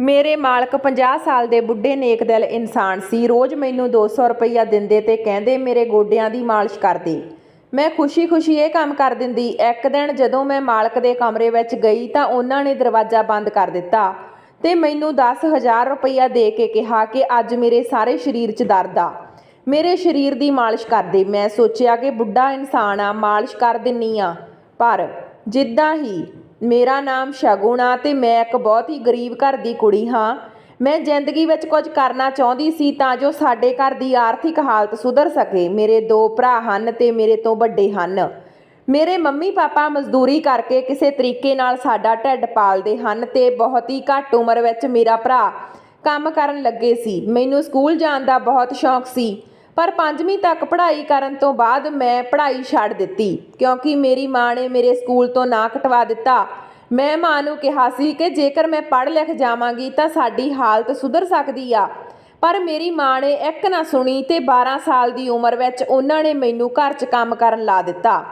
ਮੇਰੇ ਮਾਲਕ 50 ਸਾਲ ਦੇ ਬੁੱਢੇ ਨੇਕਦਿਲ ਇਨਸਾਨ ਸੀ, ਰੋਜ਼ ਮੈਨੂੰ 200 ਰੁਪਈਆ ਦਿੰਦੇ ਤੇ ਕਹਿੰਦੇ ਮੇਰੇ ਗੋਡਿਆਂ ਦੀ ਮਾਲਿਸ਼ ਕਰ ਦੇ। ਮੈਂ ਖੁਸ਼ੀ-ਖੁਸ਼ੀ ਇਹ ਕੰਮ ਕਰ ਦਿੰਦੀ, ਇੱਕ ਦਿਨ ਜਦੋਂ ਮੈਂ ਮਾਲਕ ਦੇ ਕਮਰੇ ਵਿੱਚ ਗਈ ਤਾਂ ਉਹਨਾਂ ਨੇ ਦਰਵਾਜ਼ਾ ਬੰਦ ਕਰ ਦਿੱਤਾ ਤੇ ਮੈਨੂੰ 10000 ਰੁਪਈਆ ਦੇ ਕੇ ਕਿਹਾ ਕਿ ਅੱਜ ਮੇਰੇ ਸਾਰੇ ਸਰੀਰ 'ਚ ਦਰਦ ਆ। ਮੇਰੇ ਸਰੀਰ ਦੀ ਮਾਲਿਸ਼ ਕਰ ਦੇ। ਮੈਂ ਸੋਚਿਆ ਕਿ ਬੁੱਢਾ ਇਨਸਾਨ ਆ, ਮਾਲਿਸ਼ ਕਰ ਦਿੰਨੀ ਆ। ਪਰ ਜਿੱਦਾਂ ਹੀ ਮੇਰਾ ਨਾਮ ਸ਼ਗੁਨ ਆ ਤੇ ਮੈਂ ਇੱਕ ਬਹੁਤ ਹੀ ਗਰੀਬ ਘਰ ਦੀ ਕੁੜੀ ਹਾਂ। ਮੈਂ ਜ਼ਿੰਦਗੀ ਵਿੱਚ ਕੁਝ ਕਰਨਾ ਚਾਹੁੰਦੀ ਸੀ ਤਾਂ ਜੋ ਸਾਡੇ ਘਰ ਦੀ ਆਰਥਿਕ ਹਾਲਤ ਸੁਧਰ ਸਕੇ। ਮੇਰੇ ਦੋ ਭਰਾ ਹਨ ਤੇ ਮੇਰੇ ਤੋਂ ਵੱਡੇ ਹਨ। ਮੇਰੇ ਮੰਮੀ ਪਾਪਾ ਮਜ਼ਦੂਰੀ ਕਰਕੇ ਕਿਸੇ ਤਰੀਕੇ ਨਾਲ ਸਾਡਾ ਢਿੱਡ ਪਾਲਦੇ ਹਨ ਤੇ ਬਹੁਤ ਹੀ ਘੱਟ ਉਮਰ ਵਿੱਚ ਮੇਰਾ ਭਰਾ ਕੰਮ ਕਰਨ ਲੱਗੇ ਸੀ। ਮੈਨੂੰ ਸਕੂਲ ਜਾਣ ਦਾ ਬਹੁਤ ਸ਼ੌਂਕ ਸੀ। ਪਰ ਪੰਜਵੀਂ ਤੱਕ ਪੜ੍ਹਾਈ ਕਰਨ ਤੋਂ ਬਾਅਦ ਮੈਂ ਪੜ੍ਹਾਈ ਛੱਡ ਦਿੱਤੀ, ਕਿਉਂਕਿ ਮੇਰੀ ਮਾਂ ਨੇ ਮੇਰੇ ਸਕੂਲ ਤੋਂ ਨਾ ਕਟਵਾ ਦਿੱਤਾ। ਮੈਂ ਮਾਂ ਨੂੰ ਕਿਹਾ ਸੀ ਕਿ ਜੇਕਰ ਮੈਂ ਪੜ੍ਹ ਲਿਖ ਜਾਵਾਂਗੀ ਤਾਂ ਸਾਡੀ ਹਾਲਤ ਸੁਧਰ ਸਕਦੀ ਆ। ਪਰ ਮੇਰੀ ਮਾਂ ਨੇ ਇੱਕ ਨਾ ਸੁਣੀ ਤੇ 12 ਸਾਲ ਦੀ ਉਮਰ ਵਿੱਚ ਉਹਨਾਂ ਨੇ ਮੈਨੂੰ ਘਰ 'ਚ ਕੰਮ ਕਰਨ ਲਾ ਦਿੱਤਾ।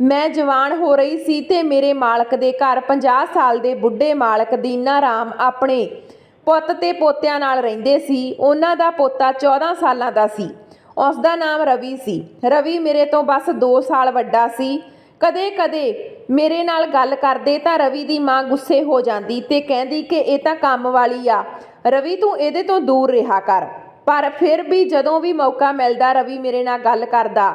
ਮੈਂ ਜਵਾਨ ਹੋ ਰਹੀ ਸੀ ਤੇ ਮੇਰੇ ਮਾਲਕ ਦੇ ਘਰ 50 ਸਾਲ ਦੇ ਬੁੱਢੇ ਮਾਲਕ ਦੀਨਾ ਰਾਮ ਆਪਣੇ ਪੁੱਤ ਤੇ ਪੋਤਿਆਂ ਨਾਲ ਰਹਿੰਦੇ ਸੀ। ਉਹਨਾਂ ਦਾ ਪੋਤਾ 14 ਸਾਲਾਂ ਦਾ ਸੀ। ਉਸ ਦਾ ਨਾਮ ਰਵੀ ਸੀ। ਰਵੀ ਮੇਰੇ ਤੋਂ ਬਸ 2 ਸਾਲ ਵੱਡਾ ਸੀ। ਕਦੇ-ਕਦੇ ਮੇਰੇ ਨਾਲ ਗੱਲ ਕਰਦੇ ਤਾਂ ਰਵੀ ਦੀ ਮਾਂ ਗੁੱਸੇ ਹੋ ਜਾਂਦੀ ਤੇ ਕਹਿੰਦੀ ਕਿ ਇਹ ਤਾਂ ਕੰਮ ਵਾਲੀ ਆ। ਰਵੀ, ਤੂੰ ਇਹਦੇ ਤੋਂ ਦੂਰ ਰਿਹਾ ਕਰ। ਪਰ ਫਿਰ ਵੀ ਜਦੋਂ ਵੀ ਮੌਕਾ ਮਿਲਦਾ, ਰਵੀ ਮੇਰੇ ਨਾਲ ਗੱਲ ਕਰਦਾ।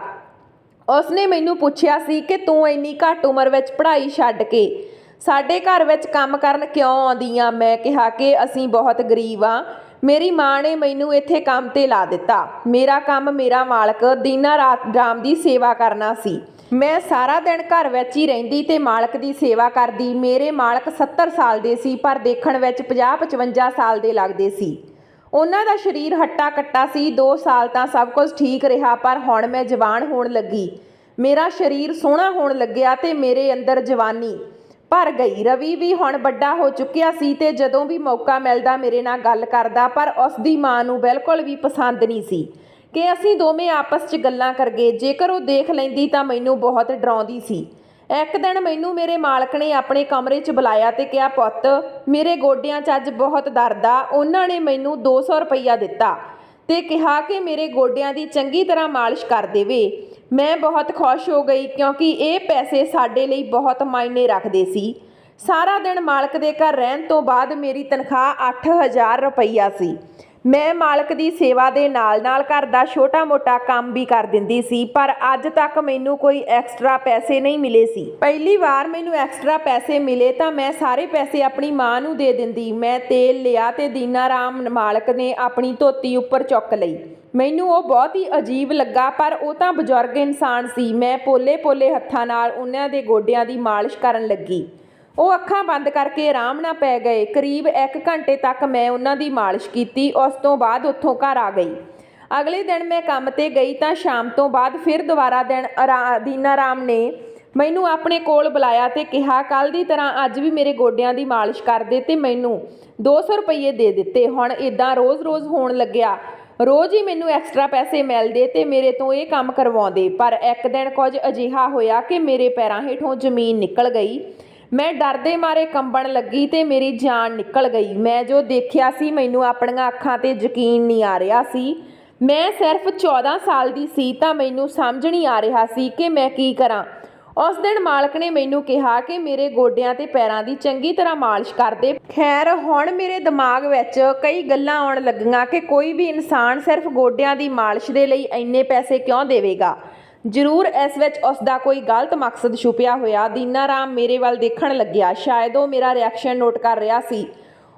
ਉਸਨੇ ਮੈਨੂੰ ਪੁੱਛਿਆ ਸੀ ਕਿ ਤੂੰ ਇੰਨੀ ਘੱਟ ਉਮਰ ਵਿੱਚ ਪੜ੍ਹਾਈ ਛੱਡ ਕੇ ਸਾਡੇ ਘਰ ਵਿੱਚ ਕੰਮ ਕਰਨ ਕਿਉਂ ਆਉਂਦੀ ਆ? ਮੈਂ ਕਿਹਾ ਕਿ ਅਸੀਂ ਬਹੁਤ ਗਰੀਬ ਆ। ਮੇਰੀ ਮਾਂ ਨੇ ਮੈਨੂੰ ਇੱਥੇ ਕੰਮ ਤੇ ਲਾ ਦਿੱਤਾ। ਮੇਰਾ ਕੰਮ ਮੇਰਾ ਮਾਲਕ ਦੀਨਾ ਰਾਤ ਰਾਮ ਦੀ ਸੇਵਾ ਕਰਨਾ ਸੀ। ਮੈਂ ਸਾਰਾ ਦਿਨ ਘਰ ਵਿੱਚ ਹੀ ਰਹਿੰਦੀ ਤੇ ਮਾਲਕ ਦੀ ਸੇਵਾ ਕਰਦੀ। ਮੇਰੇ ਮਾਲਕ 70 ਸਾਲ ਦੇ ਸੀ, ਪਰ ਦੇਖਣ ਵਿੱਚ 50 55 ਸਾਲ ਦੇ ਲੱਗਦੇ ਸੀ। ਉਹਨਾਂ ਦਾ ਸਰੀਰ ਹੱਟਾ ਕੱਟਾ ਸੀ। 2 ਸਾਲ ਤਾਂ ਸਭ ਕੁਝ ਠੀਕ ਰਿਹਾ, ਪਰ ਹੁਣ ਮੈਂ ਜਵਾਨ ਹੋਣ ਲੱਗੀ। ਮੇਰਾ ਸਰੀਰ ਸੋਹਣਾ ਹੋਣ ਲੱਗਿਆ ਤੇ ਮੇਰੇ ਅੰਦਰ ਜਵਾਨੀ ਭਰ ਗਈ ਰਵੀ ਵੀ ਹੁਣ ਵੱਡਾ ਹੋ ਚੁੱਕਿਆ ਸੀ ਤੇ ਜਦੋਂ ਵੀ ਮੌਕਾ ਮਿਲਦਾ ਮੇਰੇ ਨਾਲ ਗੱਲ ਕਰਦਾ, ਪਰ ਉਸ ਦੀ ਮਾਂ ਨੂੰ ਬਿਲਕੁਲ ਵੀ ਪਸੰਦ ਨਹੀਂ ਸੀ ਕਿ ਅਸੀਂ ਦੋਵੇਂ ਆਪਸ 'ਚ ਗੱਲਾਂ ਕਰਗੇ। ਜੇਕਰ ਉਹ ਦੇਖ ਲੈਂਦੀ ਤਾਂ ਮੈਨੂੰ ਬਹੁਤ ਡਰਾਉਂਦੀ ਸੀ। ਇੱਕ ਦਿਨ ਮੈਨੂੰ ਮੇਰੇ ਮਾਲਕ ਨੇ ਆਪਣੇ ਕਮਰੇ 'ਚ ਬੁਲਾਇਆ ਤੇ ਕਿਹਾ, ਪੁੱਤ, ਮੇਰੇ ਗੋਡਿਆਂ 'ਚ ਅੱਜ ਬਹੁਤ ਦਰਦ ਆ। ਉਹਨਾਂ ਨੇ ਮੈਨੂੰ 200 ਰੁਪਈਆ ਦਿੱਤਾ ਤੇ ਕਿਹਾ ਕਿ ਮੇਰੇ ਗੋਡਿਆਂ ਦੀ ਚੰਗੀ ਤਰ੍ਹਾਂ ਮਾਲਿਸ਼ ਕਰ ਦੇਵੇ। ਮੈਂ ਬਹੁਤ ਖੁਸ਼ ਹੋ ਗਈ ਕਿਉਂਕਿ ਇਹ ਪੈਸੇ ਸਾਡੇ ਲਈ ਬਹੁਤ ਮਾਇਨੇ ਰੱਖਦੇ ਸੀ। ਸਾਰਾ ਦਿਨ ਮਾਲਕ ਦੇ ਘਰ ਰਹਿਣ ਤੋਂ ਬਾਅਦ ਮੇਰੀ ਤਨਖਾਹ 8000 ਰੁਪਈਆ ਸੀ। ਮੈਂ ਮਾਲਕ ਦੀ ਸੇਵਾ ਦੇ ਨਾਲ-ਨਾਲ ਘਰ ਦਾ ਛੋਟਾ-ਮੋਟਾ ਕੰਮ ਵੀ ਕਰ ਦਿੰਦੀ ਸੀ, ਪਰ ਅੱਜ ਤੱਕ ਮੈਨੂੰ ਕੋਈ ਐਕਸਟਰਾ ਪੈਸੇ ਨਹੀਂ ਮਿਲੇ ਸੀ। ਪਹਿਲੀ ਵਾਰ ਮੈਨੂੰ ਐਕਸਟਰਾ ਪੈਸੇ ਮਿਲੇ ਤਾਂ ਮੈਂ ਸਾਰੇ ਪੈਸੇ ਆਪਣੀ ਮਾਂ ਨੂੰ ਦੇ ਦਿੰਦੀ। ਮੈਂ ਤੇਲ ਲਿਆ ਤੇ ਦੀਨਾ ਰਾਮ ਮਾਲਕ ਨੇ ਆਪਣੀ ਧੋਤੀ ਉੱਪਰ ਚੁੱਕ ਲਈ। ਮੈਨੂੰ ਉਹ ਬਹੁਤ ਹੀ ਅਜੀਬ ਲੱਗਾ, ਪਰ ਉਹ ਤਾਂ ਬਜ਼ੁਰਗ ਇਨਸਾਨ ਸੀ। ਮੈਂ ਪੋਲੇ-ਪੋਲੇ ਹੱਥਾਂ ਨਾਲ ਉਹਨਾਂ ਦੇ ਗੋਡਿਆਂ ਦੀ ਮਾਲਿਸ਼ ਕਰਨ ਲੱਗੀ। ਉਹ ਅੱਖਾਂ ਬੰਦ ਕਰਕੇ ਆਰਾਮ ਨਾਲ ਪੈ ਗਏ। ਕਰੀਬ 1 ਘੰਟੇ ਤੱਕ ਮੈਂ ਉਹਨਾਂ ਦੀ ਮਾਲਿਸ਼ ਕੀਤੀ। ਉਸ ਤੋਂ ਬਾਅਦ ਉੱਥੋਂ ਘਰ ਆ ਗਈ। ਅਗਲੇ ਦਿਨ ਮੈਂ ਕੰਮ ਤੇ ਗਈ ਤਾਂ ਸ਼ਾਮ ਤੋਂ ਬਾਅਦ ਫਿਰ ਦੁਬਾਰਾ ਦਿਨ ਆਰਾ- ਦੀਨਾ ਰਾਮ ਨੇ ਮੈਨੂੰ ਆਪਣੇ ਕੋਲ ਬੁਲਾਇਆ ਤੇ ਕਿਹਾ ਕੱਲ ਦੀ ਤਰ੍ਹਾਂ ਅੱਜ ਵੀ ਮੇਰੇ ਗੋਡਿਆਂ ਦੀ ਮਾਲਿਸ਼ ਕਰ ਦੇ ਤੇ ਮੈਨੂੰ 200 ਰੁਪਏ ਦੇ ਦਿੱਤੇ। ਹੁਣ ਇਦਾਂ ਰੋਜ਼-ਰੋਜ਼ ਹੋਣ ਲੱਗਿਆ। ਰੋਜ਼ ਹੀ ਮੈਨੂੰ ਐਕਸਟਰਾ ਪੈਸੇ ਮਿਲਦੇ ਤੇ ਮੇਰੇ ਤੋਂ ਇਹ ਕੰਮ ਕਰਵਾਉਂਦੇ। ਪਰ ਇੱਕ ਦਿਨ ਕੁਝ ਅਜਿਹਾ ਹੋਇਆ ਕਿ ਮੇਰੇ ਪੈਰਾਂ ਹੇਠੋਂ ਜ਼ਮੀਨ ਨਿਕਲ ਗਈ। ਮੈਂ ਡਰਦੇ ਮਾਰੇ ਕੰਬਣ ਲੱਗੀ ਤੇ ਮੇਰੀ ਜਾਨ ਨਿਕਲ ਗਈ। ਮੈਂ ਜੋ ਦੇਖਿਆ ਸੀ, ਮੈਨੂੰ ਆਪਣੀਆਂ ਅੱਖਾਂ ਤੇ ਯਕੀਨ ਨਹੀਂ ਆ ਰਿਹਾ ਸੀ। ਮੈਂ ਸਿਰਫ 14 ਸਾਲ ਦੀ ਸੀ ਤਾਂ ਮੈਨੂੰ ਸਮਝ ਨਹੀਂ ਆ ਰਿਹਾ ਸੀ ਕਿ ਮੈਂ ਕੀ ਕਰਾਂ। ਉਸ ਦਿਨ ਮਾਲਕ ਨੇ ਮੈਨੂੰ ਕਿਹਾ ਕਿ ਮੇਰੇ ਗੋਡਿਆਂ ਤੇ ਪੈਰਾਂ ਦੀ ਚੰਗੀ ਤਰ੍ਹਾਂ ਮਾਲਿਸ਼ ਕਰ ਦੇ। ਖੈਰ, ਹੁਣ ਮੇਰੇ ਦਿਮਾਗ ਵਿੱਚ ਕਈ ਗੱਲਾਂ ਆਉਣ ਲੱਗੀਆਂ ਕਿ ਕੋਈ ਵੀ ਇਨਸਾਨ ਸਿਰਫ ਗੋਡਿਆਂ ਦੀ ਮਾਲਿਸ਼ ਦੇ ਲਈ ਇੰਨੇ ਪੈਸੇ ਕਿਉਂ ਦੇਵੇਗਾ? ਜ਼ਰੂਰ ਇਸ ਵਿੱਚ ਉਸ ਦਾ ਕੋਈ ਗਲਤ ਮਕਸਦ ਛੁਪਿਆ ਹੋਇਆ। ਦੀਨਾ ਰਾਮ ਮੇਰੇ ਵੱਲ ਦੇਖਣ ਲੱਗਿਆ। ਸ਼ਾਇਦ ਉਹ ਮੇਰਾ ਰਿਐਕਸ਼ਨ ਨੋਟ ਕਰ ਰਿਹਾ ਸੀ।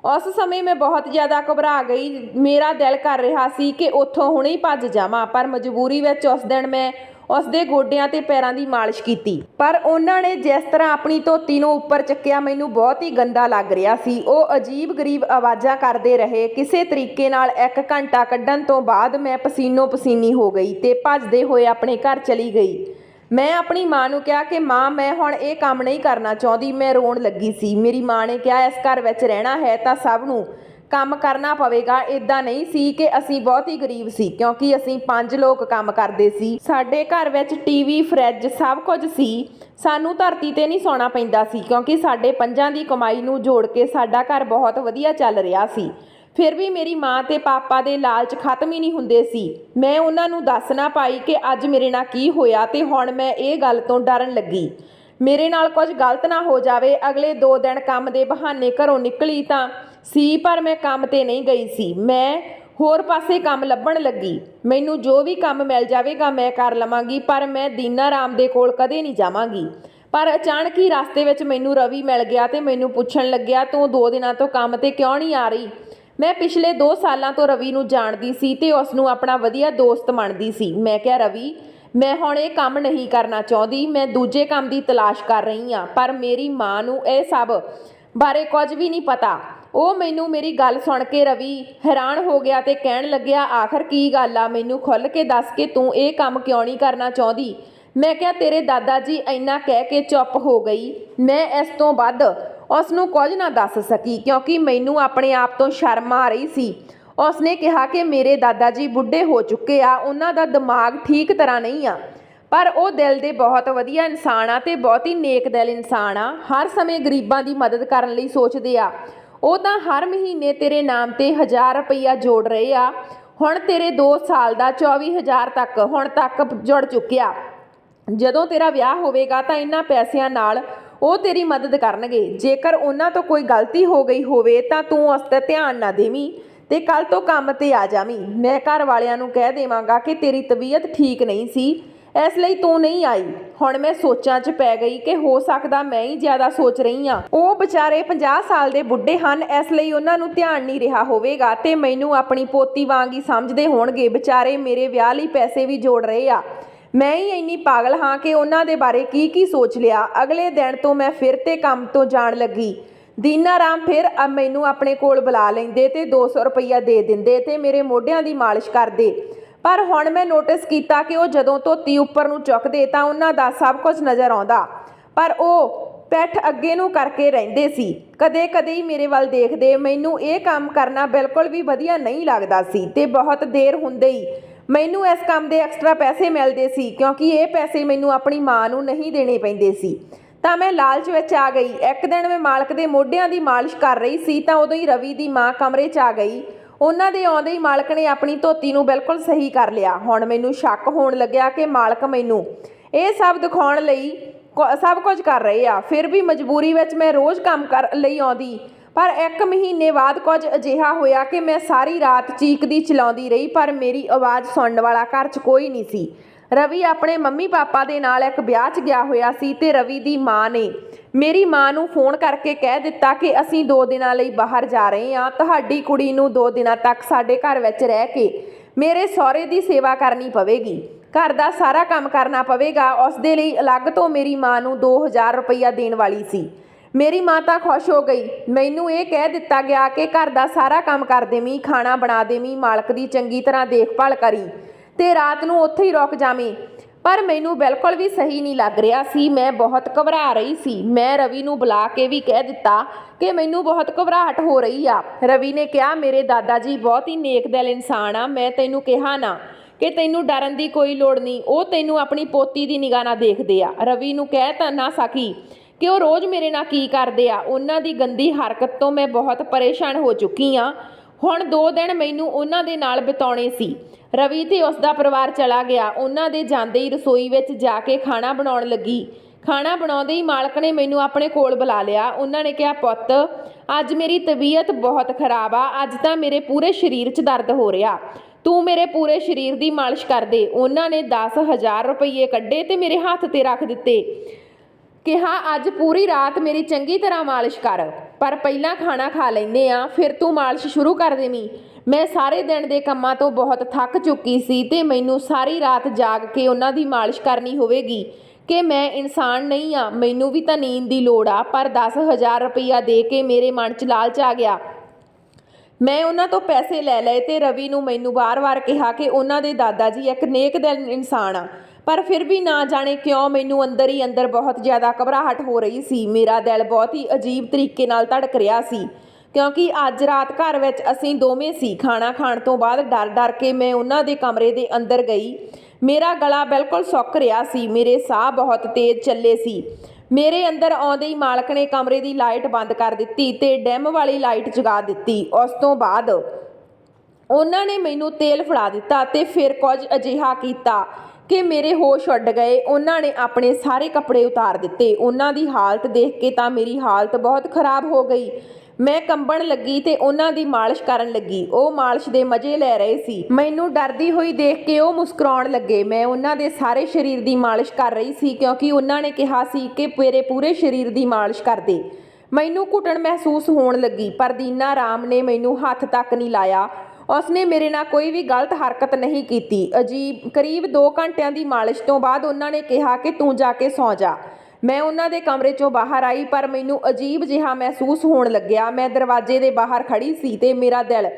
ਉਸ ਸਮੇਂ ਮੈਂ ਬਹੁਤ ਜ਼ਿਆਦਾ ਘਬਰਾ ਗਈ। ਮੇਰਾ ਦਿਲ ਕਰ ਰਿਹਾ ਸੀ ਕਿ ਉੱਥੋਂ ਹੁਣੇ ਹੀ ਭੱਜ ਜਾਵਾਂ, ਪਰ ਮਜਬੂਰੀ ਵਿੱਚ ਉਸ ਦਿਨ ਮੈਂ ਉਸ ਦੇ ਗੋਡਿਆਂ ਤੇ ਪੈਰਾਂ ਦੀ ਮਾਲਿਸ਼ ਕੀਤੀ। ਪਰ ਉਹਨਾਂ ਨੇ ਜਿਸ ਤਰ੍ਹਾਂ ਆਪਣੀ ਧੋਤੀ ਨੂੰ ਉੱਪਰ ਚੱਕਿਆ, ਮੈਨੂੰ ਬਹੁਤ ਹੀ ਗੰਦਾ ਲੱਗ ਰਿਹਾ ਸੀ। ਉਹ ਅਜੀਬ ਗਰੀਬ ਆਵਾਜ਼ਾਂ ਕਰਦੇ ਰਹੇ। ਕਿਸੇ ਤਰੀਕੇ ਨਾਲ ਇੱਕ ਘੰਟਾ ਕੱਢਣ ਤੋਂ ਬਾਅਦ ਮੈਂ ਪਸੀਨੋ ਪਸੀਨੀ ਹੋ ਗਈ ਤੇ ਭੱਜਦੇ ਹੋਏ ਆਪਣੇ ਘਰ ਚਲੀ ਗਈ। ਮੈਂ ਆਪਣੀ ਮਾਂ ਨੂੰ ਕਿਹਾ ਕਿ, ਮਾਂ, ਮੈਂ ਹੁਣ ਇਹ ਕੰਮ ਨਹੀਂ ਕਰਨਾ ਚਾਹੁੰਦੀ। ਮੈਂ ਰੋਣ ਲੱਗੀ ਸੀ। ਮੇਰੀ ਮਾਂ ਨੇ ਕਿਹਾ, ਇਸ ਘਰ ਵਿੱਚ ਰਹਿਣਾ ਹੈ ਤਾਂ ਸਭ ਨੂੰ ਕੰਮ ਕਰਨਾ ਪਵੇਗਾ ਇਦਾਂ ਨਹੀਂ ਸੀ ਕਿ ਅਸੀਂ ਬਹੁਤ ਹੀ ਗਰੀਬ ਸੀ, ਕਿਉਂਕਿ ਅਸੀਂ ਪੰਜ ਲੋਕ ਕੰਮ ਕਰਦੇ ਸੀ। ਸਾਡੇ ਘਰ ਵਿੱਚ ਟੀਵੀ, ਫਰਿੱਜ ਸਭ ਕੁਝ ਸੀ। ਸਾਨੂੰ ਧਰਤੀ ਤੇ ਨਹੀਂ ਸੌਣਾ ਪੈਂਦਾ ਸੀ, ਕਿਉਂਕਿ ਸਾਡੇ ਪੰਜਾਂ ਦੀ ਕਮਾਈ ਨੂੰ ਜੋੜ ਕੇ ਸਾਡਾ ਘਰ ਬਹੁਤ ਵਧੀਆ ਚੱਲ ਰਿਹਾ ਸੀ। ਫਿਰ ਵੀ ਮੇਰੀ ਮਾਂ ਤੇ ਪਾਪਾ ਦੇ ਲਾਲਚ ਖਤਮ ਹੀ ਨਹੀਂ ਹੁੰਦੇ ਸੀ। ਮੈਂ ਉਹਨਾਂ ਨੂੰ ਦੱਸ ਨਾ ਪਾਈ ਕਿ ਅੱਜ ਮੇਰੇ ਨਾਲ ਕੀ ਹੋਇਆ ਤੇ ਹੁਣ ਮੈਂ ਇਹ ਗੱਲ ਤੋਂ ਡਰਨ ਲੱਗੀ। ਮੇਰੇ ਨਾਲ ਕੁਝ ਗਲਤ ਨਾ ਹੋ ਜਾਵੇ, ਅਗਲੇ 2 ਦਿਨ ਕੰਮ ਦੇ ਬਹਾਨੇ ਘਰੋਂ ਨਿਕਲੀ ਤਾਂ ਸੀ, ਪਰ ਮੈਂ ਕੰਮ ਤੇ ਨਹੀਂ ਗਈ ਸੀ। ਮੈਂ ਹੋਰ ਪਾਸੇ ਕੰਮ ਲੱਭਣ ਲੱਗੀ। ਮੈਨੂੰ ਜੋ ਵੀ ਕੰਮ ਮਿਲ ਜਾਵੇਗਾ ਮੈਂ ਕਰ ਲਵਾਂਗੀ, ਪਰ ਮੈਂ ਦੀਨਾ ਰਾਮ ਦੇ ਕੋਲ ਕਦੇ ਨਹੀਂ ਜਾਵਾਂਗੀ। ਪਰ ਅਚਾਨਕ ਹੀ ਰਸਤੇ ਵਿੱਚ ਮੈਨੂੰ ਰਵੀ ਮਿਲ ਗਿਆ ਤੇ ਮੈਨੂੰ ਪੁੱਛਣ ਲੱਗਿਆ, ਤੂੰ ਦੋ ਦਿਨਾਂ ਤੋਂ ਕੰਮ ਤੇ ਕਿਉਂ ਨਹੀਂ ਆ ਰਹੀ? ਮੈਂ ਪਿਛਲੇ 2 ਸਾਲਾਂ ਤੋਂ ਰਵੀ ਨੂੰ ਜਾਣਦੀ ਸੀ ਤੇ ਉਸ ਨੂੰ ਆਪਣਾ ਵਧੀਆ ਦੋਸਤ ਮੰਨਦੀ ਸੀ। ਮੈਂ ਕਿਹਾ, ਰਵੀ, ਮੈਂ ਹੁਣ ਇਹ ਕੰਮ ਨਹੀਂ ਕਰਨਾ ਚਾਹੁੰਦੀ, ਮੈਂ ਦੂਜੇ ਕੰਮ ਦੀ ਤਲਾਸ਼ ਕਰ ਰਹੀ ਹਾਂ, ਪਰ ਮੇਰੀ ਮਾਂ ਨੂੰ ਇਹ ਸਭ ਬਾਰੇ ਕੁਝ ਵੀ ਨਹੀਂ ਪਤਾ। ਉਹ ਮੈਨੂੰ ਮੇਰੀ ਗੱਲ ਸੁਣ ਕੇ ਰਵੀ ਹੈਰਾਨ ਹੋ ਗਿਆ ਤੇ ਕਹਿਣ ਲੱਗਿਆ, ਆਖਰ ਕੀ ਗੱਲ ਆ? ਮੈਨੂੰ ਖੁੱਲ ਕੇ ਦੱਸ ਕੇ ਤੂੰ ਇਹ ਕੰਮ ਕਿਉਂ ਨਹੀਂ ਕਰਨਾ ਚਾਹੁੰਦੀ? ਮੈਂ ਕਿਹਾ, ਤੇਰੇ ਦਾਦਾ ਜੀ ਇੰਨਾ ਕਹਿ ਕੇ ਚੁੱਪ ਹੋ ਗਈ। ਮੈਂ ਇਸ ਤੋਂ ਵੱਧ ਉਸ ਨੂੰ ਕੁਝ ਨਾ ਦੱਸ ਸਕੀ, ਕਿਉਂਕਿ ਮੈਨੂੰ ਆਪਣੇ ਆਪ ਤੋਂ ਸ਼ਰਮ ਆ ਰਹੀ ਸੀ। ਉਸਨੇ ਕਿਹਾ ਕਿ ਮੇਰੇ ਦਾਦਾ ਜੀ ਬੁੱਢੇ ਹੋ ਚੁੱਕੇ ਆ, ਉਹਨਾਂ ਦਾ ਦਿਮਾਗ ਠੀਕ ਤਰ੍ਹਾਂ ਨਹੀਂ ਆ। ਪਰ ਉਹ ਦਿਲ ਦੇ ਬਹੁਤ ਵਧੀਆ ਇਨਸਾਨ ਆ ਤੇ ਬਹੁਤ ਹੀ ਨੇਕ ਦਿਲ ਇਨਸਾਨ ਆ। ਹਰ ਸਮੇਂ ਗਰੀਬਾਂ ਦੀ ਮਦਦ ਕਰਨ ਲਈ ਸੋਚਦੇ ਆ। ਉਹ ਤਾਂ ਹਰ ਮਹੀਨੇ ਤੇਰੇ ਨਾਮ ਤੇ 1000 ਰੁਪਈਆ ਜੋੜ ਰਹੇ ਆ। ਹੁਣ ਤੇਰੇ 2 ਸਾਲ ਦਾ 24000 ਤੱਕ ਹੁਣ ਤੱਕ ਜੁੜ ਚੁੱਕਿਆ। ਜਦੋਂ ਤੇਰਾ ਵਿਆਹ ਹੋਵੇਗਾ ਤਾਂ ਇਹਨਾਂ ਪੈਸਿਆਂ ਨਾਲ ਉਹ ਤੇਰੀ ਮਦਦ ਕਰਨਗੇ। ਜੇਕਰ ਉਹਨਾਂ ਤੋਂ ਕੋਈ ਗਲਤੀ ਹੋ ਗਈ ਹੋਵੇ ਤਾਂ ਤੂੰ ਉਸ ਤੇ ਧਿਆਨ ਨਾ ਦੇਵੀਂ ਤੇ ਕੱਲ ਤੋਂ ਕੰਮ ਤੇ ਆ ਜਾਵੀਂ। ਮੈਂ ਘਰ ਵਾਲਿਆਂ ਨੂੰ ਕਹਿ ਦੇਵਾਂਗਾ ਕਿ ਤੇਰੀ ਤਬੀਅਤ ਠੀਕ ਨਹੀਂ ਸੀ, ਇਸ ਲਈ ਤੂੰ ਨਹੀਂ ਆਈ। ਹੁਣ ਮੈਂ ਸੋਚਾਂ 'ਚ ਪੈ ਗਈ ਕਿ ਹੋ ਸਕਦਾ ਮੈਂ ਹੀ ਜ਼ਿਆਦਾ ਸੋਚ ਰਹੀ ਹਾਂ। ਉਹ ਵਿਚਾਰੇ 50 ਸਾਲ ਦੇ ਬੁੱਢੇ ਹਨ, ਇਸ ਲਈ ਉਹਨਾਂ ਨੂੰ ਧਿਆਨ ਨਹੀਂ ਰਿਹਾ ਹੋਵੇਗਾ ਤੇ ਮੈਨੂੰ ਆਪਣੀ ਪੋਤੀ ਵਾਂਗ ਹੀ ਸਮਝਦੇ ਹੋਣਗੇ, ਵਿਚਾਰੇ, ਮੇਰੇ ਵਿਆਹ ਲਈ ਪੈਸੇ ਵੀ ਜੋੜ ਰਹੇ ਆ। ਮੈਂ ਹੀ ਇੰਨੀ ਪਾਗਲ ਹਾਂ ਕਿ ਉਹਨਾਂ ਦੇ ਬਾਰੇ ਕੀ ਕੀ ਸੋਚ ਲਿਆ। ਅਗਲੇ ਦਿਨ ਤੋਂ ਮੈਂ ਫਿਰ ਤੇ ਕੰਮ ਤੋਂ ਜਾਣ ਲੱਗੀ। ਦੀਨਾ ਰਾਮ ਫਿਰ ਮੈਨੂੰ ਆਪਣੇ ਕੋਲ ਬੁਲਾ ਲੈਂਦੇ ਤੇ 200 ਰੁਪਈਆ ਦੇ ਦਿੰਦੇ ਤੇ ਮੇਰੇ ਮੋਢਿਆਂ ਦੀ ਮਾਲਿਸ਼ ਕਰਦੇ। ਪਰ ਹੁਣ ਮੈਂ ਨੋਟਿਸ ਕੀਤਾ ਕਿ ਉਹ ਜਦੋਂ ਧੋਤੀ ਉੱਪਰ ਨੂੰ ਚੁੱਕਦੇ ਤਾਂ ਉਹਨਾਂ ਦਾ ਸਭ ਕੁਝ ਨਜ਼ਰ ਆਉਂਦਾ। ਪਰ ਉਹ ਪੈਠ ਅੱਗੇ ਨੂੰ ਕਰਕੇ ਰਹਿੰਦੇ ਸੀ। ਕਦੇ-ਕਦੇ ਹੀ ਮੇਰੇ ਵੱਲ ਦੇਖਦੇ ਮੈਨੂੰ ਇਹ ਕੰਮ ਕਰਨਾ ਬਿਲਕੁਲ ਵੀ ਵਧੀਆ ਨਹੀਂ ਲੱਗਦਾ ਸੀ ਤੇ ਬਹੁਤ ਦੇਰ ਹੁੰਦੇ ਹੀ ਮੈਨੂੰ ਇਸ ਕੰਮ ਦੇ ਐਕਸਟਰਾ ਪੈਸੇ ਮਿਲਦੇ ਸੀ ਕਿਉਂਕਿ ਇਹ ਪੈਸੇ ਮੈਨੂੰ ਆਪਣੀ ਮਾਂ ਨੂੰ ਨਹੀਂ ਦੇਣੇ ਪੈਂਦੇ ਸੀ। ਤਾਂ ਮੈਂ ਲਾਲਚ ਵਿੱਚ ਆ ਗਈ। ਇੱਕ ਦਿਨ ਮੈਂ ਮਾਲਕ ਦੇ ਮੋਢਿਆਂ ਦੀ ਮਾਲਿਸ਼ ਕਰ ਰਹੀ ਸੀ ਤਾਂ ਉਦੋਂ ਹੀ ਰਵੀ ਦੀ ਮਾਂ ਕਮਰੇ 'ਚ ਆ ਗਈ। ਉਹਨਾਂ ਦੇ ਆਉਂਦੇ ਹੀ ਮਾਲਕ ਨੇ ਆਪਣੀ ਧੋਤੀ ਨੂੰ ਬਿਲਕੁਲ ਸਹੀ ਕਰ ਲਿਆ। ਹੁਣ ਮੈਨੂੰ ਸ਼ੱਕ ਹੋਣ ਲੱਗਿਆ ਕਿ ਮਾਲਕ ਮੈਨੂੰ ਇਹ ਸਭ ਦਿਖਾਉਣ ਲਈ ਕੁ- ਸਭ ਕੁਝ ਕਰ ਰਹੇ ਆ। ਫਿਰ ਵੀ ਮਜਬੂਰੀ ਵਿੱਚ ਮੈਂ ਰੋਜ਼ ਕੰਮ ਕਰ, ਲਈ ਆਉਂਦੀ। ਪਰ ਇੱਕ ਮਹੀਨੇ ਬਾਅਦ ਕੁਝ ਅਜਿਹਾ ਹੋਇਆ ਕਿ ਮੈਂ ਸਾਰੀ ਰਾਤ ਚੀਕਦੀ ਚਲਾਉਂਦੀ ਰਹੀ, ਪਰ ਮੇਰੀ ਆਵਾਜ਼ ਸੁਣਨ ਵਾਲਾ ਘਰ 'ਚ ਕੋਈ ਨਹੀਂ ਸੀ। ਰਵੀ ਆਪਣੇ ਮੰਮੀ ਪਾਪਾ ਦੇ ਨਾਲ ਇੱਕ ਵਿਆਹ 'ਚ ਗਿਆ ਹੋਇਆ ਸੀ ਤੇ ਰਵੀ ਦੀ ਮਾਂ ਨੇ ਮੇਰੀ ਮਾਂ ਨੂੰ ਫੋਨ ਕਰਕੇ ਕਹਿ ਦਿੱਤਾ ਕਿ ਅਸੀਂ 2 ਦਿਨਾਂ ਲਈ ਬਾਹਰ ਜਾ ਰਹੇ ਹਾਂ, ਤੁਹਾਡੀ ਕੁੜੀ ਨੂੰ 2 ਦਿਨਾਂ ਤੱਕ ਸਾਡੇ ਘਰ ਵਿੱਚ ਰਹਿ ਕੇ ਮੇਰੇ ਸਹੁਰੇ ਦੀ ਸੇਵਾ ਕਰਨੀ ਪਵੇਗੀ। ਘਰ ਦਾ ਸਾਰਾ ਕੰਮ ਕਰਨਾ ਪਵੇਗਾ। ਉਸ ਦੇ ਲਈ ਅਲੱਗ ਤੋਂ ਮੇਰੀ ਮਾਂ ਨੂੰ 2000 ਰੁਪਈਆ ਦੇਣ ਵਾਲੀ ਸੀ। ਮੇਰੀ ਮਾਂ ਤਾਂ ਖੁਸ਼ ਹੋ ਗਈ। ਮੈਨੂੰ ਇਹ ਕਹਿ ਦਿੱਤਾ ਗਿਆ ਕਿ ਘਰ ਦਾ ਸਾਰਾ ਕੰਮ ਕਰ ਦੇਵੀਂ, ਖਾਣਾ ਬਣਾ ਦੇਵੀਂ, ਮਾਲਕ ਦੀ ਚੰਗੀ ਤਰ੍ਹਾਂ ਦੇਖਭਾਲ ਕਰੀ। ਤੇ ਰਾਤ ਨੂੰ ਉੱਥੇ ਹੀ ਰੁਕ ਜਾਵੀਂ। ਪਰ ਮੈਨੂੰ ਬਿਲਕੁਲ ਵੀ ਸਹੀ ਨਹੀਂ ਲੱਗ ਰਿਹਾ ਸੀ। ਮੈਂ ਬਹੁਤ ਘਬਰਾ ਰਹੀ ਸੀ। ਮੈਂ ਰਵੀ ਨੂੰ ਬੁਲਾ ਕੇ ਵੀ ਕਹਿ ਦਿੱਤਾ ਕਿ ਮੈਨੂੰ ਬਹੁਤ ਘਬਰਾਹਟ ਹੋ ਰਹੀ ਆ। ਰਵੀ ਨੇ ਕਿਹਾ, ਮੇਰੇ ਦਾਦਾ ਜੀ ਬਹੁਤ ਹੀ ਨੇਕ ਦਿਲ ਇਨਸਾਨ ਆ। ਮੈਂ ਤੈਨੂੰ ਕਿਹਾ ਨਾ ਕਿ ਤੈਨੂੰ ਡਰਨ ਦੀ ਕੋਈ ਲੋੜ ਨਹੀਂ। ਉਹ ਤੈਨੂੰ ਆਪਣੀ ਪੋਤੀ ਦੀ ਨਿਗਾਹ ਨਾਲ ਦੇਖਦੇ ਆ। ਰਵੀ ਨੂੰ ਕਹਿ ਤਾਂ ਨਾ ਸਕੀ ਕਿ ਉਹ ਰੋਜ਼ ਮੇਰੇ ਨਾਲ ਕੀ ਕਰਦੇ ਆ। ਉਹਨਾਂ ਦੀ ਗੰਦੀ ਹਰਕਤ ਤੋਂ ਮੈਂ ਬਹੁਤ ਪਰੇਸ਼ਾਨ ਹੋ ਚੁੱਕੀ ਆ। ਹੁਣ 2 ਦਿਨ ਮੈਨੂੰ ਉਹਨਾਂ ਦੇ ਨਾਲ ਬਿਤਾਉਣੇ ਸੀ। ਰਵੀ ਤੇ ਉਸ ਦਾ ਪਰਿਵਾਰ ਚਲਾ ਗਿਆ। ਉਹਨਾਂ ਦੇ ਜਾਂਦੇ ਹੀ ਰਸੋਈ ਵਿੱਚ ਜਾ ਕੇ ਖਾਣਾ ਬਣਾਉਣ ਲੱਗੀ। ਖਾਣਾ ਬਣਾਉਂਦੇ ਹੀ ਮਾਲਕ ਨੇ ਮੈਨੂੰ ਆਪਣੇ ਕੋਲ ਬੁਲਾ ਲਿਆ। ਉਹਨਾਂ ਨੇ ਕਿਹਾ, ਪੁੱਤ, ਅੱਜ ਮੇਰੀ ਤਬੀਅਤ ਬਹੁਤ ਖਰਾਬ ਆ। ਅੱਜ ਤਾਂ ਮੇਰੇ ਪੂਰੇ ਸਰੀਰ 'ਚ ਦਰਦ ਹੋ ਰਿਹਾ। ਤੂੰ ਮੇਰੇ ਪੂਰੇ ਸਰੀਰ ਦੀ ਮਾਲਿਸ਼ ਕਰ ਦੇ। ਉਹਨਾਂ ਨੇ 10000 ਰੁਪਏ ਕੱਢੇ ਤੇ ਮੇਰੇ ਹੱਥ ਤੇ ਰੱਖ ਦਿੱਤੇ। ਕਿਹਾ, ਅੱਜ ਪੂਰੀ ਰਾਤ ਮੇਰੀ ਚੰਗੀ ਤਰ੍ਹਾਂ ਮਾਲਿਸ਼ ਕਰ। ਪਰ ਪਹਿਲਾਂ ਖਾਣਾ ਖਾ ਲੈਂਦੇ ਆ, ਫਿਰ ਤੂੰ ਮਾਲਿਸ਼ ਸ਼ੁਰੂ ਕਰ ਦੇਵੀਂ। ਮੈਂ ਸਾਰੇ ਦਿਨ ਦੇ ਕੰਮਾਂ ਤੋਂ ਬਹੁਤ ਥੱਕ ਚੁੱਕੀ ਸੀ ਤੇ ਮੈਨੂੰ ਸਾਰੀ ਰਾਤ ਜਾਗ ਕੇ ਉਹਨਾਂ ਦੀ ਮਾਲਿਸ਼ ਕਰਨੀ ਹੋਵੇਗੀ। ਕਿ ਮੈਂ ਇਨਸਾਨ ਨਹੀਂ ਆ, ਮੈਨੂੰ ਵੀ ਤਾਂ ਨੀਂਦ ਦੀ ਲੋੜ ਆ, ਪਰ 10000 ਰੁਪਈਆ ਦੇ ਕੇ ਮੇਰੇ ਮਨ 'ਚ ਲਾਲਚ ਆ ਗਿਆ। ਮੈਂ ਉਹਨਾਂ ਤੋਂ ਪੈਸੇ ਲੈ ਲਏ ਤੇ ਰਵੀ ਨੂੰ ਮੈਨੂੰ ਵਾਰ-ਵਾਰ ਕਿਹਾ ਕਿ ਉਹਨਾਂ ਦੇ ਦਾਦਾ ਜੀ ਇੱਕ ਨੇਕ ਦਿਲ ਇਨਸਾਨ ਆ। ਪਰ ਫਿਰ ਵੀ ਨਾ ਜਾਣੇ ਕਿਉਂ ਮੈਨੂੰ ਅੰਦਰ ਹੀ ਅੰਦਰ ਬਹੁਤ ਜ਼ਿਆਦਾ ਘਬਰਾਹਟ ਹੋ ਰਹੀ ਸੀ। ਮੇਰਾ ਦਿਲ ਬਹੁਤ ਹੀ ਅਜੀਬ ਤਰੀਕੇ ਨਾਲ ਧੜਕ ਰਿਹਾ ਸੀ। ਕਿਉਂਕਿ ਅੱਜ ਰਾਤ ਘਰ ਵਿੱਚ ਅਸੀਂ ਦੋਵੇਂ ਸੀ। ਖਾਣਾ ਖਾਣ ਤੋਂ ਬਾਅਦ ਡਰ ਡਰ ਕੇ ਮੈਂ ਉਹਨਾਂ ਦੇ ਕਮਰੇ ਦੇ ਅੰਦਰ ਗਈ। ਮੇਰਾ ਗਲਾ ਬਿਲਕੁਲ ਸੁੱਕ ਰਿਹਾ ਸੀ। ਮੇਰੇ ਸਾਹ ਬਹੁਤ ਤੇਜ਼ ਚੱਲੇ ਸੀ। ਮੇਰੇ ਅੰਦਰ ਆਉਂਦੇ ਹੀ ਮਾਲਕ ਨੇ ਕਮਰੇ ਦੀ ਲਾਈਟ ਬੰਦ ਕਰ ਦਿੱਤੀ ਤੇ ਡੈਮ ਵਾਲੀ ਲਾਈਟ ਜਗਾ ਦਿੱਤੀ। ਉਸ ਤੋਂ ਬਾਅਦ ਉਹਨਾਂ ਨੇ ਮੈਨੂੰ ਤੇਲ ਫੜਾ ਦਿੱਤਾ ਤੇ ਫਿਰ ਕੁਝ ਅਜਿਹਾ ਕੀਤਾ ਕਿ ਮੇਰੇ ਹੋਸ਼ ਉੱਡ ਗਏ। ਉਹਨਾਂ ਨੇ ਆਪਣੇ ਸਾਰੇ ਕੱਪੜੇ ਉਤਾਰ ਦਿੱਤੇ। ਉਹਨਾਂ ਦੀ ਹਾਲਤ ਦੇਖ ਕੇ ਤਾਂ ਮੇਰੀ ਹਾਲਤ ਬਹੁਤ ਖਰਾਬ ਹੋ ਗਈ। ਮੈਂ ਕੰਬਣ ਲੱਗੀ ਤੇ ਉਹਨਾਂ ਦੀ ਮਾਲਿਸ਼ ਕਰਨ ਲੱਗੀ। ਉਹ ਮਾਲਿਸ਼ ਦੇ ਮਜ਼ੇ ਲੈ ਰਹੇ ਸੀ। ਮੈਨੂੰ ਡਰਦੀ ਹੋਈ ਦੇਖ ਕੇ ਉਹ ਮੁਸਕਰਾਉਣ ਲੱਗੇ। ਮੈਂ ਉਹਨਾਂ ਦੇ ਸਾਰੇ ਸਰੀਰ ਦੀ ਮਾਲਿਸ਼ ਕਰ ਰਹੀ ਸੀ ਕਿਉਂਕਿ ਉਹਨਾਂ ਨੇ ਕਿਹਾ ਸੀ ਕਿ ਮੇਰੇ ਪੂਰੇ ਸਰੀਰ ਦੀ ਮਾਲਿਸ਼ ਕਰ ਦੇ। ਮੈਨੂੰ ਘੁੱਟਣ ਮਹਿਸੂਸ ਹੋਣ ਲੱਗੀ, ਪਰ ਦੀਨਾ ਰਾਮ ਨੇ ਮੈਨੂੰ ਹੱਥ ਤੱਕ ਨਹੀਂ ਲਾਇਆ। ਉਸਨੇ ਮੇਰੇ ਨਾਲ ਕੋਈ ਵੀ ਗਲਤ ਹਰਕਤ ਨਹੀਂ ਕੀਤੀ। ਅਜੀਬ, ਕਰੀਬ 2 ਘੰਟਿਆਂ ਦੀ ਮਾਲਿਸ਼ ਤੋਂ ਬਾਅਦ ਉਹਨਾਂ ਨੇ ਕਿਹਾ ਕਿ ਤੂੰ ਜਾ ਕੇ ਸੌਂ ਜਾ। ਮੈਂ ਉਹਨਾਂ ਦੇ ਕਮਰੇ ਚੋਂ ਬਾਹਰ ਆਈ, ਪਰ ਮੈਨੂੰ ਅਜੀਬ ਜਿਹਾ ਮਹਿਸੂਸ ਹੋਣ ਲੱਗਿਆ। ਮੈਂ ਦਰਵਾਜ਼ੇ ਦੇ ਬਾਹਰ ਖੜੀ ਸੀ ਤੇ ਮੇਰਾ ਦਿਲ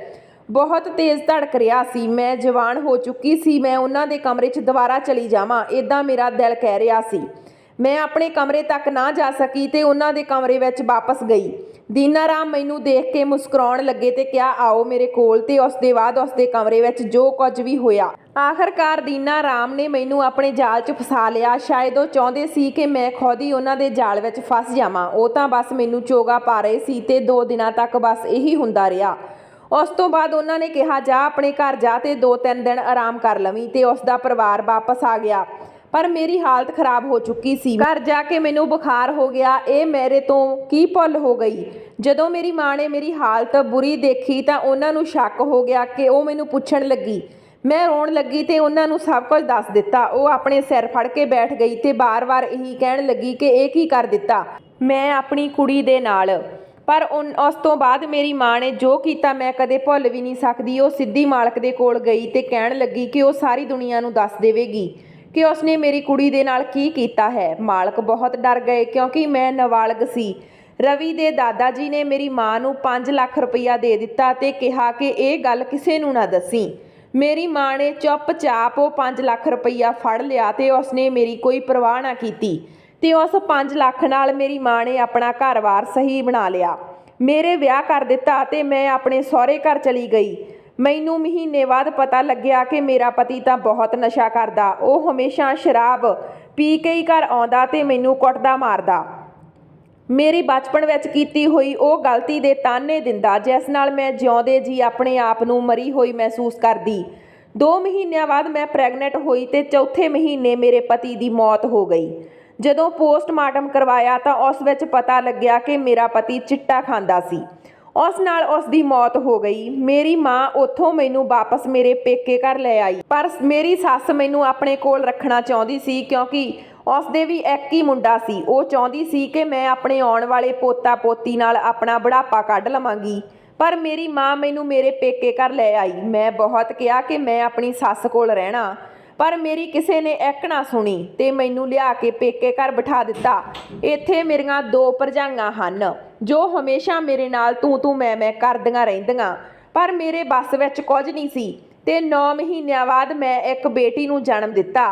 ਬਹੁਤ ਤੇਜ਼ ਧੜਕ ਰਿਹਾ ਸੀ। ਮੈਂ ਜਵਾਨ ਹੋ ਚੁੱਕੀ ਸੀ। ਮੈਂ ਉਹਨਾਂ ਦੇ ਕਮਰੇ 'ਚ ਦੁਬਾਰਾ ਚਲੀ ਜਾਵਾਂ ਇਦਾਂ ਮੇਰਾ ਦਿਲ ਕਹਿ ਰਿਹਾ ਸੀ। ਮੈਂ ਆਪਣੇ ਕਮਰੇ ਤੱਕ ਨਾ ਜਾ ਸਕੀ ਤੇ ਉਹਨਾਂ ਦੇ ਕਮਰੇ ਵਿੱਚ ਵਾਪਸ ਗਈ। ਦੀਨਾ ਰਾਮ ਮੈਨੂੰ ਦੇਖ ਕੇ ਮੁਸਕਰਾਉਣ ਲੱਗੇ ਤੇ ਕਿਹਾ, ਆਓ ਮੇਰੇ ਕੋਲ। ਤੇ ਉਸ ਦੇ ਬਾਅਦ ਉਸ ਦੇ ਕਮਰੇ ਵਿੱਚ ਜੋ ਕੁਝ ਵੀ ਹੋਇਆ। ਆਖਰਕਾਰ ਦੀਨਾ ਰਾਮ ਨੇ ਮੈਨੂੰ ਆਪਣੇ ਜਾਲ 'ਚ ਫਸਾ ਲਿਆ। ਸ਼ਾਇਦ ਉਹ ਚਾਹੁੰਦੇ ਸੀ ਕਿ ਮੈਂ ਖੁਦ ਹੀ ਉਹਨਾਂ ਦੇ ਜਾਲ ਵਿੱਚ ਫਸ ਜਾਵਾਂ। ਉਹ ਤਾਂ ਬਸ ਮੈਨੂੰ ਚੋਗਾ ਪਾ ਰਹੇ ਸੀ ਤੇ 2 ਦਿਨਾਂ ਤੱਕ ਬਸ ਇਹੀ ਹੁੰਦਾ ਰਿਹਾ। ਉਸ ਤੋਂ ਬਾਅਦ ਉਹਨਾਂ ਨੇ ਕਿਹਾ, ਜਾ ਆਪਣੇ ਘਰ ਜਾ ਤੇ 2-3 ਦਿਨ ਆਰਾਮ ਕਰ ਲਵੀਂ। ਤੇ ਉਸ ਦਾ ਪਰਿਵਾਰ ਵਾਪਸ ਆ ਗਿਆ। ਪਰ ਮੇਰੀ ਹਾਲਤ ਖਰਾਬ ਹੋ ਚੁੱਕੀ ਸੀ। ਘਰ ਜਾ ਕੇ ਮੈਨੂੰ ਬੁਖਾਰ ਹੋ ਗਿਆ। ਇਹ ਮੇਰੇ ਤੋਂ ਕੀ ਭੁੱਲ ਹੋ ਗਈ? ਜਦੋਂ ਮੇਰੀ ਮਾਂ ਨੇ ਮੇਰੀ ਹਾਲਤ ਬੁਰੀ ਦੇਖੀ ਤਾਂ ਉਹਨਾਂ ਨੂੰ ਸ਼ੱਕ ਹੋ ਗਿਆ ਕਿ ਉਹ ਮੈਨੂੰ ਪੁੱਛਣ ਲੱਗੀ। ਮੈਂ ਰੋਣ ਲੱਗੀ ਤੇ ਉਹਨਾਂ ਨੂੰ ਸਭ ਕੁਝ ਦੱਸ ਦਿੱਤਾ। ਉਹ ਆਪਣੇ ਸਿਰ ਫੜ ਕੇ ਬੈਠ ਗਈ ਤੇ ਬਾਰ-ਬਾਰ ਇਹੀ ਕਹਿਣ ਲੱਗੀ ਕਿ ਇਹ ਕੀ ਕਰ ਦਿੱਤਾ? ਮੈਂ ਆਪਣੀ ਕੁੜੀ ਦੇ ਨਾਲ। ਪਰ ਉਸ ਤੋਂ ਬਾਅਦ ਮੇਰੀ ਮਾਂ ਨੇ ਜੋ ਕੀਤਾ ਮੈਂ ਕਦੇ ਭੁੱਲ ਵੀ ਨਹੀਂ ਸਕਦੀ। ਉਹ ਸਿੱਧੀ ਮਾਲਕ ਦੇ ਕੋਲ ਗਈ ਤੇ ਕਹਿਣ ਲੱਗੀ ਕਿ ਉਹ ਸਾਰੀ ਦੁਨੀਆ ਨੂੰ ਦੱਸ ਦੇਵੇਗੀ। ਕਿ ਉਸਨੇ ਮੇਰੀ ਕੁੜੀ ਦੇ ਨਾਲ ਕੀ ਕੀਤਾ ਹੈ? ਮਾਲਕ ਬਹੁਤ ਡਰ ਗਏ ਕਿਉਂਕਿ ਮੈਂ ਨਾਬਾਲਗ ਸੀ। ਰਵੀ ਦੇ ਦਾਦਾ ਜੀ ਨੇ ਮੇਰੀ ਮਾਂ ਨੂੰ 5 ਲੱਖ ਰੁਪਈਆ ਦੇ ਦਿੱਤਾ ਤੇ ਕਿਹਾ ਕਿ ਇਹ ਗੱਲ ਕਿਸੇ ਨੂੰ ਨਾ ਦੱਸੀ। ਮੇਰੀ ਮਾਂ ਨੇ ਚੁੱਪਚਾਪ ਉਹ 5 ਲੱਖ ਰੁਪਈਆ ਫੜ ਲਿਆ ਤੇ ਉਸਨੇ ਮੇਰੀ ਕੋਈ ਪਰਵਾਹ ਨਾ ਕੀਤੀ ਤੇ ਉਸ 5 ਲੱਖ ਨਾਲ ਮੇਰੀ ਮਾਂ ਨੇ ਆਪਣਾ ਘਰ-ਬਾਰ ਸਹੀ ਬਣਾ ਲਿਆ। ਮੇਰੇ ਵਿਆਹ ਕਰ ਦਿੱਤਾ ਤੇ ਮੈਂ ਆਪਣੇ ਸਹੁਰੇ ਘਰ ਚਲੀ ਗਈ। ਮੈਨੂੰ ਮਹੀਨੇ ਬਾਅਦ ਪਤਾ ਲੱਗਿਆ ਕਿ ਮੇਰਾ ਪਤੀ ਤਾਂ ਬਹੁਤ ਨਸ਼ਾ ਕਰਦਾ। ਉਹ ਹਮੇਸ਼ਾ ਸ਼ਰਾਬ ਪੀ ਕੇ ਹੀ ਘਰ ਆਉਂਦਾ ਤੇ ਮੈਨੂੰ ਕੁੱਟਦਾ ਮਾਰਦਾ। ਮੇਰੀ ਬਚਪਨ ਵਿੱਚ ਕੀਤੀ ਹੋਈ ਉਹ ਗਲਤੀ ਦੇ ਤਾਨੇ ਦਿੰਦਾ, ਜਿਸ ਨਾਲ ਮੈਂ ਜਿਉਂਦੇ ਜੀ ਆਪਣੇ ਆਪ ਨੂੰ ਮਰੀ ਹੋਈ ਮਹਿਸੂਸ ਕਰਦੀ। 2 ਮਹੀਨਿਆਂ ਬਾਅਦ ਮੈਂ ਪ੍ਰੈਗਨੈਂਟ ਹੋਈ ਤੇ ਚੌਥੇ ਮਹੀਨੇ ਮੇਰੇ ਪਤੀ ਦੀ ਮੌਤ ਹੋ ਗਈ। ਜਦੋਂ ਪੋਸਟਮਾਰਟਮ ਕਰਵਾਇਆ ਤਾਂ ਉਸ ਵਿੱਚ ਪਤਾ ਲੱਗਿਆ ਕਿ ਮੇਰਾ ਪਤੀ ਚਿੱਟਾ ਖਾਂਦਾ ਸੀ। ਉਸ ਨਾਲ ਉਸ ਦੀ ਮੌਤ ਹੋ ਗਈ। ਮੇਰੀ ਮਾਂ ਉੱਥੋਂ ਮੈਨੂੰ ਵਾਪਸ ਮੇਰੇ ਪੇਕੇ ਘਰ ਲੈ ਆਈ। ਪਰ ਮੇਰੀ ਸੱਸ ਮੈਨੂੰ ਆਪਣੇ ਕੋਲ ਰੱਖਣਾ ਚਾਹੁੰਦੀ ਸੀ ਕਿਉਂਕਿ ਉਸ ਦੇ ਵੀ ਇੱਕ ਹੀ ਮੁੰਡਾ ਸੀ। ਉਹ ਚਾਹੁੰਦੀ ਸੀ ਕਿ ਮੈਂ ਆਪਣੇ ਆਉਣ ਵਾਲੇ ਪੋਤਾ ਪੋਤੀ ਨਾਲ ਆਪਣਾ ਬੁਢਾਪਾ ਕੱਢ ਲਵਾਂਗੀ। ਪਰ ਮੇਰੀ ਮਾਂ ਮੈਨੂੰ ਮੇਰੇ ਪੇਕੇ ਘਰ ਲੈ ਆਈ। ਮੈਂ ਬਹੁਤ ਕਿਹਾ ਕਿ ਮੈਂ ਆਪਣੀ ਸੱਸ ਕੋਲ ਰਹਿਣਾ। ਪਰ ਮੇਰੀ ਕਿਸੇ ਨੇ ਇੱਕ ਨਾ ਸੁਣੀ ਤੇ ਮੈਨੂੰ ਲਿਆ ਕੇ ਪੇਕੇ ਘਰ ਬਿਠਾ ਦਿੱਤਾ। ਇੱਥੇ ਮੇਰੀਆਂ ਦੋ ਭਰਜਾਈਆਂ ਹਨ। ਜੋ ਹਮੇਸ਼ਾ ਮੇਰੇ ਨਾਲ ਤੂੰ ਤੂੰ ਮੈਂ ਮੈਂ ਕਰਦੀਆਂ ਰਹਿੰਦੀਆਂ। ਪਰ ਮੇਰੇ ਬੱਸ ਵਿੱਚ ਕੁਝ ਨਹੀਂ ਸੀ ਤੇ 9 ਮਹੀਨਿਆਂ ਬਾਅਦ ਮੈਂ ਇੱਕ ਬੇਟੀ ਨੂੰ ਜਨਮ ਦਿੱਤਾ।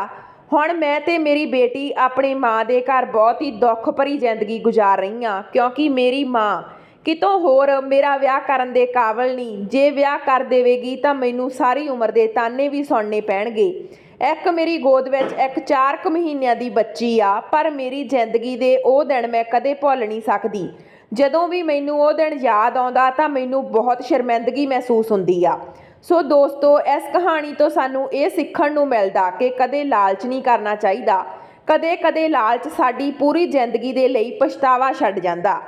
ਹੁਣ ਮੈਂ ਤੇ ਮੇਰੀ ਬੇਟੀ ਆਪਣੀ ਮਾਂ ਦੇ ਘਰ ਬਹੁਤ ਹੀ ਦੁੱਖ ਭਰੀ ਜ਼ਿੰਦਗੀ ਗੁਜ਼ਾਰ ਰਹੀ ਹਾਂ ਕਿਉਂਕਿ ਮੇਰੀ ਮਾਂ ਕਿਤੋਂ ਹੋਰ ਮੇਰਾ ਵਿਆਹ ਕਰਨ ਦੇ ਕਾਬਲ ਨਹੀਂ। ਜੇ ਵਿਆਹ ਕਰ ਦੇਵੇਗੀ ਤਾਂ ਮੈਨੂੰ ਸਾਰੀ ਉਮਰ ਦੇ ਤਾਨੇ ਵੀ ਸੁਣਨੇ ਪੈਣਗੇ। ਇੱਕ ਮੇਰੀ ਗੋਦ ਵਿੱਚ ਇੱਕ 4 ਕੁ ਮਹੀਨਿਆਂ ਦੀ ਬੱਚੀ ਆ, ਪਰ ਮੇਰੀ ਜ਼ਿੰਦਗੀ ਦੇ ਉਹ ਦਿਨ ਮੈਂ ਕਦੇ ਭੁੱਲ ਨਹੀਂ ਸਕਦੀ। ਜਦੋਂ ਵੀ ਮੈਨੂੰ ਉਹ ਦਿਨ ਯਾਦ ਆਉਂਦਾ ਤਾਂ ਮੈਨੂੰ ਬਹੁਤ ਸ਼ਰਮਿੰਦਗੀ ਮਹਿਸੂਸ ਹੁੰਦੀ ਆ। ਸੋ ਦੋਸਤੋ, ਇਸ ਕਹਾਣੀ ਤੋਂ ਸਾਨੂੰ ਇਹ ਸਿੱਖਣ ਨੂੰ ਮਿਲਦਾ ਕਿ ਕਦੇ ਲਾਲਚ ਨਹੀਂ ਕਰਨਾ ਚਾਹੀਦਾ। ਕਦੇ ਕਦੇ ਲਾਲਚ ਸਾਡੀ ਪੂਰੀ ਜ਼ਿੰਦਗੀ ਦੇ ਲਈ ਪਛਤਾਵਾ ਛੱਡ ਜਾਂਦਾ।